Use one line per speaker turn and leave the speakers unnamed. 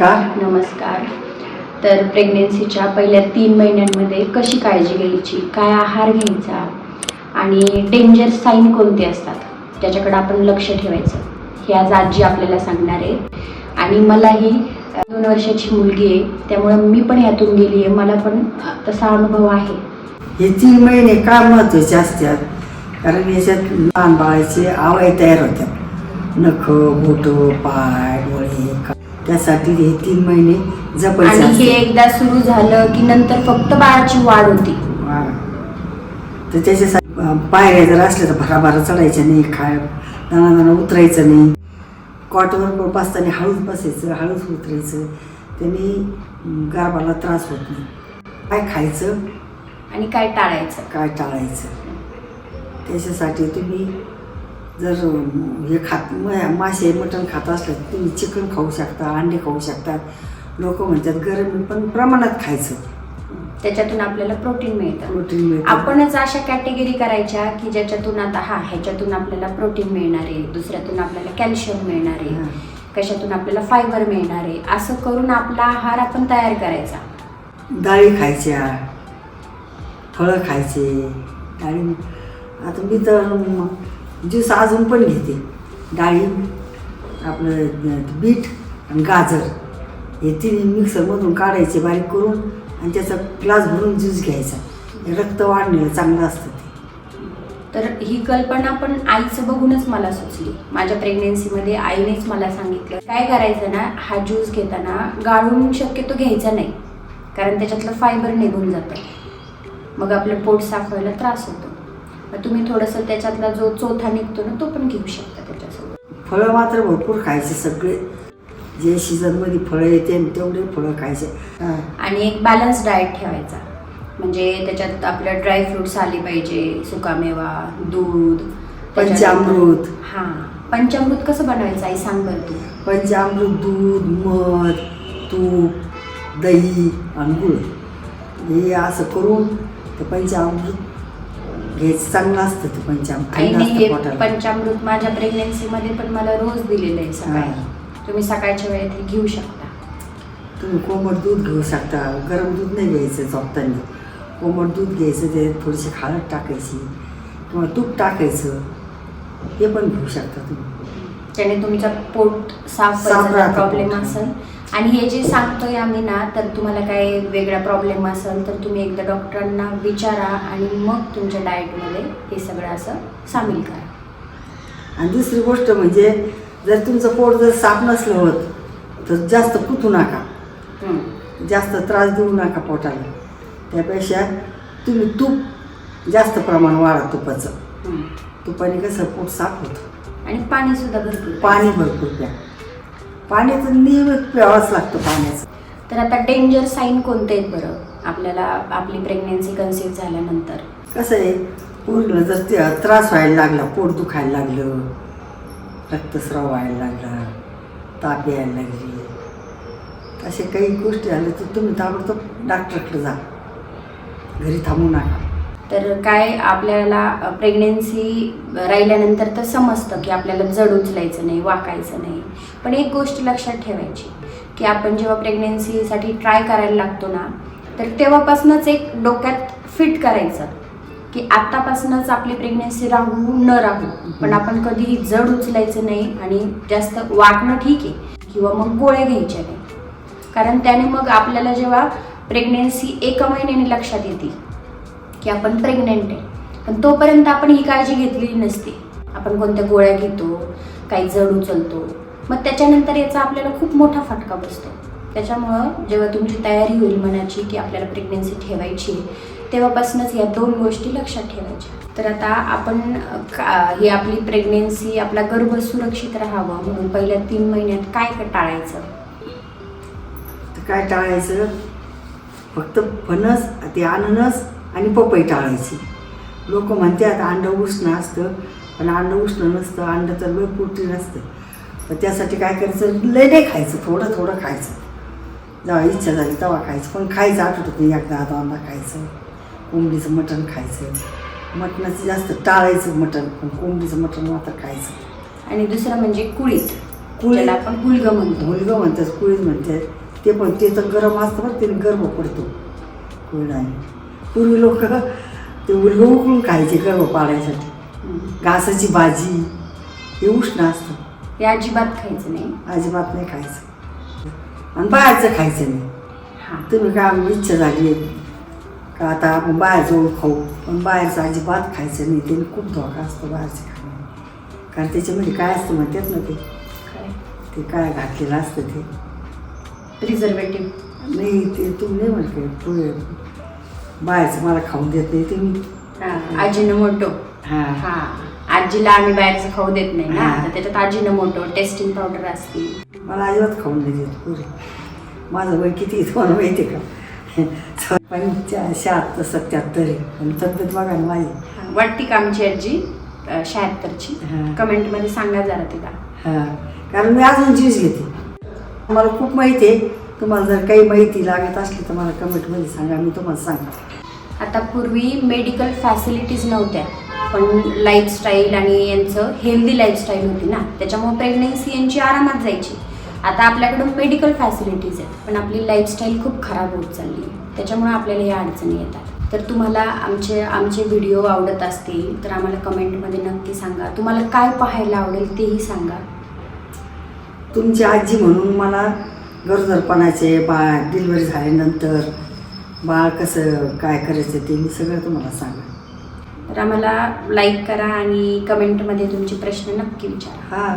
नमस्कार.
नमस्कार. तर प्रेग्नेन्सीच्या पहिल्या तीन महिन्यांमध्ये कशी काळजी घ्यायची? काय आहार घ्यायचा? आणि डेंजर साईन कोणते असतात? त्याच्याकडे आपण लक्ष ठेवायचं. हे आज आजी आपल्याला सांगणार आहे. आणि मलाही दोन वर्षाची मुलगी आहे. त्यामुळं मी पण यातून गेली आहे. मला पण तसा अनुभव आहे.
हे तीन महिने का महत्त्वाचे असतात? कारण याच्यात लहान बाळाचे आवय तयार होतात. नख बोट पाय डोळे का- त्यासाठी हे तीन महिने जपायचे
आणि हे एकदा सुरू झालं की नंतर फक्त बाळाची वाढ होती.
हा. तर त्याच्यासाठी अं, पायऱ्या जर असल्या तर भराभरा चढायच्या नाही खाय दाना दाना उतरायचं नाही. कॉटवर बसताना हळूच बसायचं हळूच उतरायचं. त्यांनी अं, त्रास होत नाही. काय खायचं?
आणि काय टाळायचं?
काय टाळायचं? त्याच्यासाठी तुम्ही जर हे खात मासे मटण खात असलं तुम्ही चिकन खाऊ शकता अंडे खाऊ शकता. लोक म्हणतात गरम पण प्रमाणात खायचं.
त्याच्यातून आपल्याला प्रोटीन मिळतं.
प्रोटीन मिळतं.
आपणच अशा कॅटेगरी करायच्या की ज्याच्यातून आता हा ह्याच्यातून आपल्याला प्रोटीन मिळणार आहे दुसऱ्यातून आपल्याला कॅल्शियम मिळणार आहे
हा.
कशातून आपल्याला फायबर मिळणार आहे असं करून आपला आहार आपण तयार करायचा.
डाळी खायच्या फळं खायचे डाळी आता मी तर ज्यूस अजून पण घेते. डाळी आपलं बीट आणि गाजर हे तिन्ही मिक्सरमधून काढायचे बारीक करून आणि त्याचा ग्लास भरून ज्यूस घ्यायचा. रक्त वाढणं चांगलं असतं ते.
तर ही कल्पना पण आईचं बघूनच मला सुचली. माझ्या प्रेग्नेन्सीमध्ये आईनेच मला सांगितलं. काय करायचं ना हा ज्यूस घेताना गाळून शक्यतो घ्यायचा नाही. कारण त्याच्यातलं फायबर निघून जातं. मग आपलं पोट साफ व्हायला त्रास होतो. मग तुम्ही थोडंसं त्याच्यातला जो चोथा निघतो ना तो पण घेऊ शकता त्याच्यासोबत.
फळं मात्र भरपूर खायचे सगळे. जे सीझनमध्ये फळं येते तेवढे फळं खायचे.
आणि एक बॅलन्स डाएट ठेवायचा. म्हणजे त्याच्यात आपलं ड्रायफ्रुट्स आले पाहिजे सुकामेवा दूध
पंचामृत.
हां. पंचामृत कसं बनवायचं आई सांग बरं तू.
पंचामृत दूध मध तूप दही आणि गुळ. हे असं करून ते पंचामृत घ्यायचं चांगलं असतं ते पंचामृत थंड
आईने हे
असतं पोटाला.
पंचामृत माझ्या प्रेग्नेन्सीमध्ये पण मला रोज दिलेलं आहे सकाळी.
हां.
तुम्ही सकाळच्या वेळेत हे घेऊ शकता.
तुम्ही कोमट दूध घेऊ शकता. गरम दूध नाही घ्यायचं झोपताना. कोमट दूध घ्यायचं ते थोडीशी हळद टाकायची. किंवा तूप टाकायचं. हे पण घेऊ शकता तुम्ही.
त्याने तुमचं पोट साफ
साफ
व्हायचा
राहतं
प्रॉब्लेम
पोट.
असेल आणि हे जे सांगतोय आम्ही ना तर तुम्हाला काही वेगळा प्रॉब्लेम असेल तर तुम्ही एकदा डॉक्टरांना विचारा आणि मग तुमच्या डाएटमध्ये हे सगळं असं सामील करा.
आणि दुसरी गोष्ट म्हणजे जर तुमचं पोट जर साफ नसलं होत तर जास्त कुथू नका. जास्त त्रास देऊ नका पोटाला. त्यापेक्षा तुम्ही तूप जास्त प्रमाण वाढा तुपाचं. तुपाने कसं पोट साफ होतं.
आणि पाणी सुद्धा भरपूर
पाणी भरपूर प्या. पाण्याचं नियमित प्यावंच लागतं पाण्याचं.
तर आता डेंजर साईन कोणते आहेत बरं? आपल्याला आपली प्रेग्नेन्सी कन्सिव्ह झाल्यानंतर.
कसं आहे? पूर्ण जर त्रास व्हायला लागला पोट दुखायला लागलं रक्तस्राव व्हायला लागला ताप यायला लागली असे काही गोष्टी आल्या तर तुम्ही ताबडतोब डॉक्टरकडे जा. घरी थांबू नका.
तर काय आपल्याला प्रेग्नेन्सी राहिल्यानंतर तर समजतं की आपल्याला जड उचलायचं नाही वाकायचं नाही. पण एक गोष्ट लक्षात ठेवायची की आपण जेव्हा प्रेग्नेन्सीसाठी ट्राय करायला लागतो ना तर तेव्हापासूनच एक डोक्यात फिट करायचं की आत्तापासूनच आपली प्रेग्नेन्सी राहू न राहू. पण आपण कधीही जड उचलायचं नाही आणि जास्त वाकणं ठीक आहे किंवा मग गोळ्या घ्यायच्या नाही. कारण त्याने मग आपल्याला जेव्हा प्रेग्नेन्सी एका महिन्याने लक्षात येते की आपण प्रेग्नेंट आहे. पण तोपर्यंत आपण ही काळजी घेतलेली नसते. आपण कोणत्या गोळ्या घेतो काही जड उचलतो मग त्याच्यानंतर याचा आपल्याला खूप मोठा फटका बसतो. त्याच्यामुळं जेव्हा तुमची तयारी होईल मनाची की आपल्याला प्रेग्नेन्सी ठेवायची तेव्हापासूनच या दोन गोष्टी लक्षात ठेवायच्या. तर आता आपण का- ही आपली प्रेग्नेन्सी आपला गर्भ सुरक्षित राहावं म्हणून पहिल्या तीन महिन्यात काय काय टाळायचं
काय टाळायचं? फक्त फणस ते अननस आणि पपई टाळायची. लोक म्हणतात अंड उष्ण असतं. पण अंड उष्ण नसतं अंड तर लय प्रोटीन असतं तर त्यासाठी काय करायचं? लय नाही खायचं थोडं थोडं खायचं. जेव्हा इच्छा झाली तेव्हा खायचं. पण खायचं आठवतं एकदा दोनदा खायचं. कोंबडीचं मटण खायचं. मटणाचं जास्त टाळायचं मटण पण कोंबडीचं मटण मात्र खायचं.
आणि दुसरं म्हणजे कुळीत.
कुळी
ज्याला आपण हुलगं म्हणतो.
मुलगा म्हणतात कुळीच म्हणतात. ते पण ते तर गरम असतं बरं त्याने गर्भ पडतो. कुळाने पूर्वी लोक ते उलगं उकळून खायचे गर्भ पाडायसाठी
हम्म.
घासाची भाजी हे उष्ण असतं.
हे अजिबात खायचं नाही.
अजिबात नाही खायचं. आणि बाहेरचं खायचं नाही.
हा.
तुम्ही काय आम्ही इच्छा झाली आहे का आता आपण बाहेर जाऊन खाऊ? पण बाहेरचं अजिबात खायचं नाही. त्याने खूप धोका असतो बाहेरचं खाणं. कारण त्याच्यामध्ये काय असतं म्हणतात ना ते? ते काय घातलेलं असतं ते?
प्रिझर्वेटिव्ह
नाही ते तुम्ही नाही म्हणते. बाहेरचं मला खाऊन देत नाही तुम्ही
अजिनोमोटो
हां
हा. आजीला आम्ही बाहेरचं खाऊ देत नाही ना.
हा.
तर त्याच्यात अजिनोमोटो टेस्टिंग पावडर असते.
मला अजिबात खाऊन नाही देत पुढे माझं वय किती आहे तुम्हाला माहिती आहे का? पंच्या शहात्तर सत्याहत्तर आहे. आणि तब्येत बघा ना माझी.
हा, वाटते का आमची आजी? अं, शहात्तरची?
हा.
कमेंटमध्ये सांगा जरा तिला.
हां. कारण मी अजून ज्यूस घेते मला खूप माहिती आहे. तुम्हाला जर काही माहिती लागत असली तर मला कमेंटमध्ये सांगा मी तुम्हाला सांगते.
आता पूर्वी मेडिकल फॅसिलिटीज नव्हत्या पण लाईफस्टाईल आणि यांचं हेल्दी लाईफस्टाईल होती ना त्याच्यामुळे प्रेग्नेन्सी यांची आरामात जायची. आता आपल्याकडून मेडिकल फॅसिलिटीज आहेत पण आपली लाईफस्टाईल खूप खराब होत चालली आहे. त्याच्यामुळे आपल्याला या अडचणी येतात. तर तुम्हाला आमचे आमचे व्हिडिओ आवडत असतील तर आम्हाला कमेंटमध्ये नक्की सांगा. तुम्हाला काय पाहायला आवडेल तेही सांगा.
तुमची आजी म्हणून मला गरोदरपणाचे बाळ डिलिव्हरी झाल्यानंतर बाळ कसं काय करायचं ते मी सगळं तुम्हाला सांगा
तर आम्हाला लाईक करा आणि कमेंटमध्ये तुमचे प्रश्न नक्की विचारा.
हां.